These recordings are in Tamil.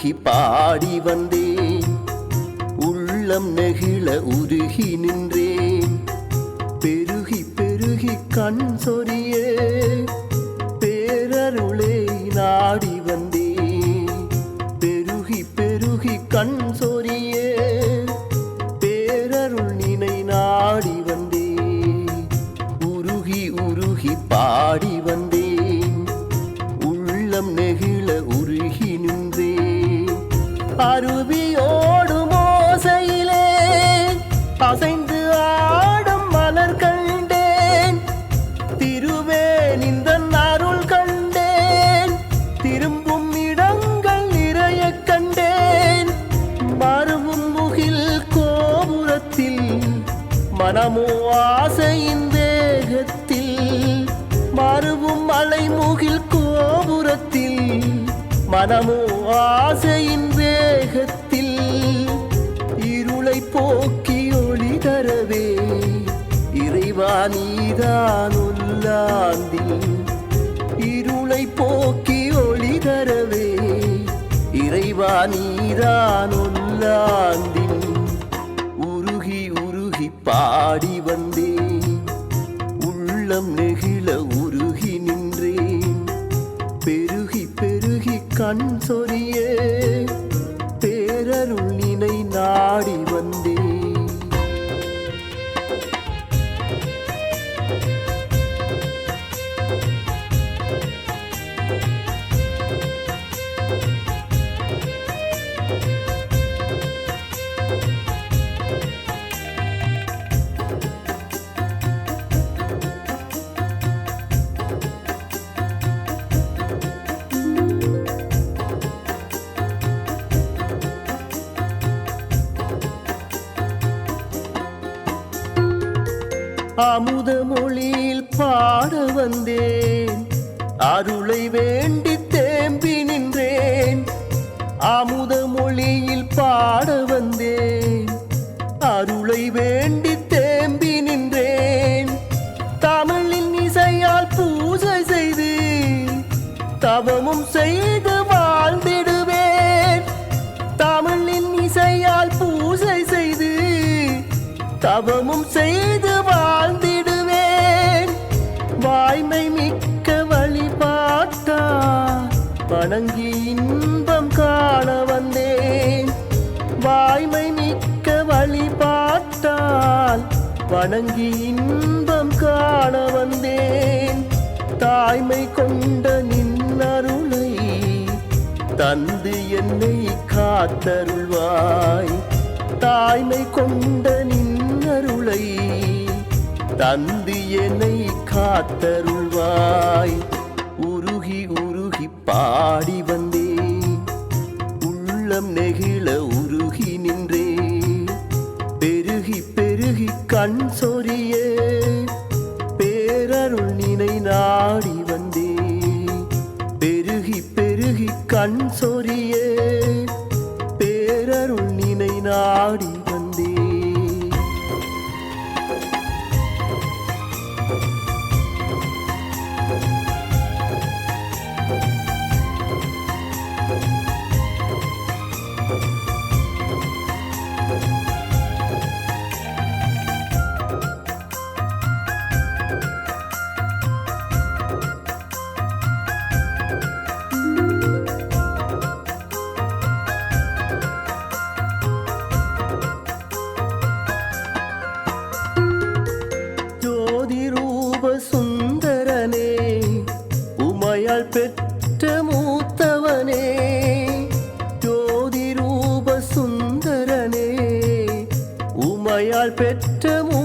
உருகி பாடி வந்தேன். உள்ளம் நெகிழ உருகி நின்றேன். பெருகி பெருகி கண் சொரிய. பேரருளே நாடி வந்தேன். பெருகி பெருகி கண் சொரிய. பேரருள் நினை நாடி வந்தேன். உருகி உருகி பாடி வந்தேன். அருவியோடும் ஓசையிலே அசைந்து ஆடும் மலர் கண்டேன். திருவேன் இந்த அருள் கண்டேன். திரும்பும் இடங்கள் நிறைய கண்டேன். மறுவும் முகில் கோபுரத்தில் மனமோ ஆசையின் தேகத்தில் மறுவும் மலைமுகில் கோபுரத்தில் மனமோ ஆசையின் நீதான் உள்ளாந்தில் இருளை போக்கி ஒளி தரவே இறைவா நீதான் உள்ளாந்தில் உருகி உருகி பாடி வந்தே உள்ளம் நெகிழ உருகி நின்றேன் பெருகி பெருகி கண் சொரிய பேரருள் நினை நாடி வந்தேன் அமுத மொழியில் பாட வந்தேன். அருளை வேண்டி தேம்பி நின்றேன். அமுத மொழியில் பாட வந்தேன். அருளை வேண்டி தேம்பி நின்றேன். தமிழின் இசையால் பூஜை செய்து தவமும் செய்து வாழ்ந்திடுவேன். தமிழின் இசையால் பூஜை செய்து தவமும் செய்து வாய்மை மிக்க வழிபாட்டா வணங்கி இன்பம் காண வந்தேன். வாய்மை மிக்க வழிபாட்டால் வணங்கி இன்பம் காண வந்தேன். தாய்மை கொண்ட நின்னருளை தந்து என்னை காத்தருள்வாய். தாய்மை கொண்ட நின்னருளை தந்து என்னை காத்தருள்வாய். உருகி உருகி பாடி வந்தே. உள்ளம் நெகிழ உருகி நின்றே. பெருகி பெருகி கண் சொரிய. பேரருள் நினை நாடி வந்தே. பெருகி பெருகி கண் சொரிய. பேரருள் நினை நாடி பெற்ற மூத்தவனே ஜோதி ரூப சுந்தரனே உமையால் பெற்ற மூ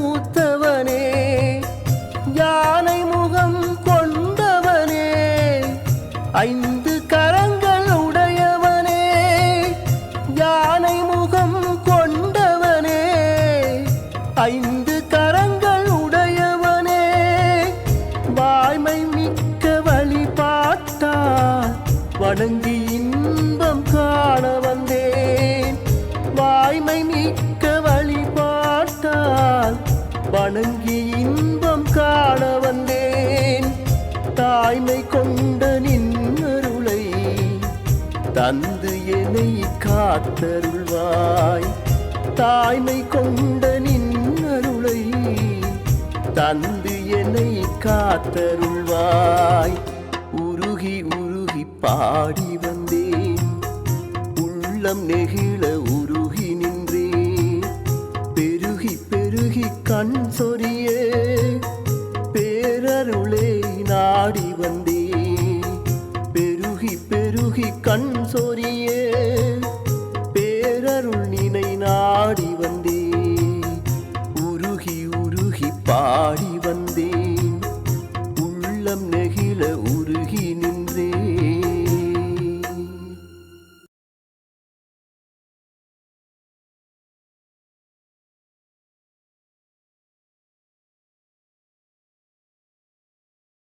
வணங்கி இன்பம் காண வந்தேன். வாய்மை மிக்க வழி பார்த்தால் வணங்கி இன்பம் காண வந்தேன். தாய்மை கொண்ட நின்னருளை தந்து என்னை காத்தருள்வாய். தாய்மை கொண்ட நின்னருளை தந்து என்னை காத்தருள்வாய். உருகி உருகி பாடி வந்தேன். உள்ளம் நெகிழ